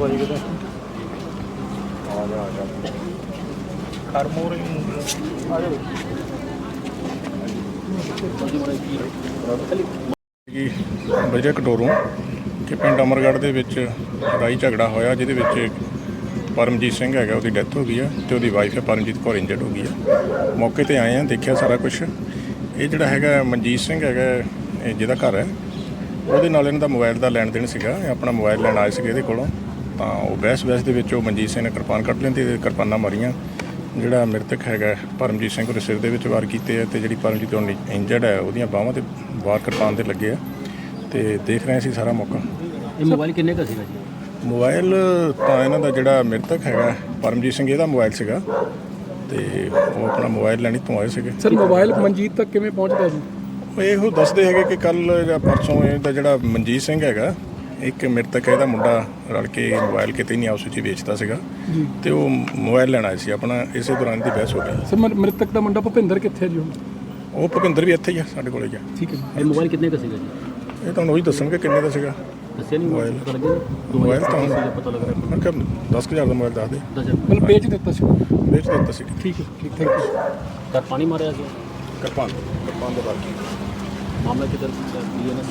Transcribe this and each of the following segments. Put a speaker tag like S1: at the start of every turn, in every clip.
S1: ਭਾਜੀ ਕਿਤੇ। ਆ ਜਾ ਆ। ਜਾ ਕਰ ਮੋਰੇ ਆ ਜਾ
S2: ਕਿ ਬਜਰੇ ਕਟੋਰੋਂ ਕਿ ਪਿੰਡ ਅਮਰਗੜ੍ਹ ਦੇ ਵਿੱਚ ਲੜਾਈ ਝਗੜਾ ਹੋਇਆ ਜਿਹਦੇ ਵਿੱਚ ਪਰਮਜੀਤ ਸਿੰਘ ਹੈਗਾ ਉਹਦੀ ਡੈਥ ਹੋ ਗਈ ਆ ਤੇ ਉਹਦੀ ਵਾਈਫ ਹੈ ਪਰਮਜੀਤ ਕੌਰ ਇੰਜਰਡ ਹੋ ਗਈ ਆ। ਮੌਕੇ ਤੇ ਆਏ ਆ ਦੇਖਿਆ ਸਾਰਾ ਕੁਝ ਇਹ ਜਿਹੜਾ ਹੈਗਾ ਮਨਜੀਤ ਸਿੰਘ ਹੈਗਾ ਇਹ ਜਿਹਦਾ ਘਰ ਹੈ। ਉਹਦੇ ਨਾਲ ਇਹਨਾਂ ਦਾ ਮੋਬਾਈਲ ਦਾ ਲੈਣ ਦੇਣ ਸੀਗਾ ਇਹ ਆਪਣਾ ਮੋਬਾਈਲ ਲੈਣ ਆਏ ਸੀਗੇ ਇਹਦੇ ਕੋਲੋਂ। ਤਾਂ ਉਹ ਬਹਿਸ ਬਹਿਸ ਦੇ ਵਿੱਚ ਉਹ ਮਨਜੀਤ ਸਿੰਘ ਨੇ ਕਿਰਪਾਨ ਕੱਢ ਲੈਂਦੀ ਤੇ ਕਿਰਪਾਨਾਂ ਮਾਰੀਆਂ। ਜਿਹੜਾ ਮ੍ਰਿਤਕ ਹੈਗਾ ਪਰਮਜੀਤ ਸਿੰਘ ਉਹਦੇ ਸਿਰ ਦੇ ਵਿੱਚ ਵਾਰ ਕੀਤੇ ਆ ਤੇ ਜਿਹੜੀ ਪਰਮਜੀਤ ਹੁਣ ਇੰਜਰਡ ਹੈ ਉਹਦੀਆਂ ਬਾਹਾਂ ਤੇ ਵਾਰ ਕਿਰਪਾਨ ਦੇ ਲੱਗੇ ਆ। ਤੇ ਦੇਖ ਰਹੇ ਸੀ ਸਾਰਾ ਮੌਕਾ।
S3: ਇਹ ਮੋਬਾਈਲ ਕਿੰਨੇ ਦਾ ਸੀਗਾ ਜੀ?
S2: ਮੋਬਾਈਲ ਤਾਂ ਇਹਨਾਂ ਦਾ ਜਿਹੜਾ ਮ੍ਰਿਤਕ ਹੈਗਾ ਪਰਮਜੀਤ ਸਿੰਘ ਇਹਦਾ ਮੋਬਾਈਲ ਸੀਗਾ। ਤੇ ਉਹ ਆਪਣਾ ਮੋਬਾਈਲ ਲੈਣੀ ਤੋਂ ਆਏ ਸੀਗੇ।
S4: ਸਰ ਮੋਬਾਈਲ ਮਨਜੀਤ ਤੱਕ ਕਿਵੇਂ ਪਹੁੰਚਦਾ ਜੀ
S2: ਉਹ ਇਹੋ ਦੱਸਦੇ ਹੈਗੇ ਕਿ ਕੱਲ ਜਾਂ ਪਰਸੋਂ ਇਹਦਾ ਜਿਹੜਾ ਮਨਜੀਤ ਸਿੰਘ ਹੈਗਾ ਇੱਕ ਮ੍ਰਿਤਕ ਇਹਦਾ ਮੁੰਡਾ ਰਲ ਕੇ ਮੋਬਾਈਲ ਕਿਤੇ ਨਹੀਂ ਆਪਸ ਵਿੱਚ ਹੀ ਵੇਚਦਾ ਸੀਗਾ।
S4: ਜੀ।
S2: ਤੇ ਉਹ ਮੋਬਾਈਲ ਲੈਣ ਸੀ ਆਪਣਾ ਇਸੇ ਦੌਰਾਨ ਦੀ ਬਹਿਸ ਹੋ ਗਈ।
S4: ਸਰ ਮਰ- ਮ੍ਰਿਤਕ ਦਾ ਮੁੰਡਾ ਭੁਪਿੰਦਰ ਕਿੱਥੇ ਹੈ ਜੀ ਹੁਣ?
S2: ਉਹ ਭੁਪਿੰਦਰ ਵੀ ਇੱਥੇ ਹੀ ਆ ਸਾਡੇ ਕੋਲੇ ਹੀ ਆ।
S4: ਠੀਕ ਹੈ। ਜੀ।
S3: ਇਹ ਮੋਬਾਈਲ ਕਿੰਨੇ ਦਾ ਸੀਗਾ ਜੀ?
S2: ਇਹ ਤੁਹਾਨੂੰ ਉਹੀ ਦੱਸਣਗੇ ਕਿੰਨੇ ਦਾ ਸੀਗਾ।
S3: ਦੱਸਿਆ ਨਹੀਂ
S2: ਮੋਬਾਈਲ।
S3: ਪਤਾ ਲੱਗਿਆ
S2: ਮੋਬਾਈਲ ਤਾਂ ਹੁਣ-
S3: ਸੀਗਾ ਪਤਾ ਲੱਗ ਰਿਹਾ।
S2: ਮੈਂ ਕਿਹਾ 10000 ਦਾ ਮੋਬਾਈਲ ਦੱਸ ਦੇ।
S3: ਦੱਸਿਆ
S4: ਮਤਲਬ ਵੇਚ ਦਿੱਤਾ ਸੀ।
S2: ਵੇਚ ਦਿੱਤਾ ਸੀ।
S4: ਠੀਕ ਹੈ ਠੀਕ ਥੈਂਕ ਯੂ
S3: ਤਾਂ ਪਾਣੀ ਮਾਰਿਆ ਸੀ
S2: ਕਿਰਪਾਨ ਕਿਰਪਾਨ ਦੇ ਬਾਰੇ।
S3: ਮਾਮਲਾ ਕਿਧਰ ਪੀਐਨਐਸ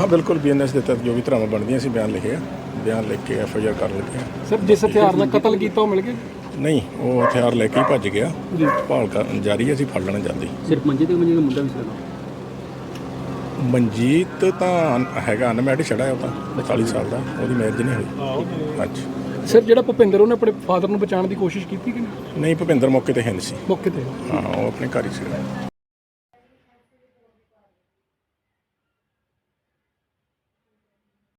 S2: ਹਾਂ ਬਿਲਕੁਲ ਬੀਐਨਐਸ ਦੇ ਤਹਿਤ ਜੋ ਵੀ ਧਰਾਵਾਂ ਬਣਦੀਆਂ ਸੀ ਬਿਆਨ ਲਿਖੇ ਆ। ਬਿਆਨ ਲਿਖ ਕੇ ਐਫਆਈਆਰ ਕਰ ਲਿਖੇ ਆ।
S4: ਸਰ ਜਿਸ ਹਥਿਆਰ ਨਾਲ ਕਤਲ ਕੀਤਾ ਉਹ ਮਿਲ ਗਿਆ?
S2: ਨਹੀਂ ਉਹ ਹਥਿਆਰ ਲੈ ਕੇ ਹੀ ਭੱਜ ਗਿਆ।
S4: ਜੀ।
S2: ਭਾਲ ਕਰ ਜਾਰੀ ਹੈ ਅਸੀਂ ਫੜ ਲੈਣਾ ਜਲਦੀ
S3: ਸਿਰਫ ਮੰਜੇ ਤੇ ਮੰਜੇ ਦਾ ਮੁੰਡਾ ਵੀ ਸੀਗਾ। ਨਾਲ।
S2: ਮਨਜੀਤ ਤਾਂ ਅਨ- ਹੈਗਾ ਅਨਮੈਰਿਡ ਛੜਾ ਹੈ ਉਹ ਤਾਂ 42 ਸਾਲ ਦਾ ਉਹਦੀ ਮੈਰਿਜ ਨਹੀਂ ਹੋਈ। ਹਾਂਜੀ
S4: ਸਰ ਜਿਹੜਾ ਭੁਪਿੰਦਰ ਉਹਨੇ ਆਪਣੇ ਫਾਦਰ ਨੂੰ ਬਚਾਉਣ ਦੀ ਕੋਸ਼ਿਸ਼ ਕੀਤੀ ਕਿ ਨਹੀਂ?
S2: ਨਹੀਂ ਭੁਪਿੰਦਰ ਮੌਕੇ ਤੇ ਹੈ ਨਹੀਂ ਸੀ।
S4: ਮੌਕੇ ਤੇ।
S2: ਹਾਂ ਉਹ ਆਪਣੇ ਘਰ ਹੀ ਸੀ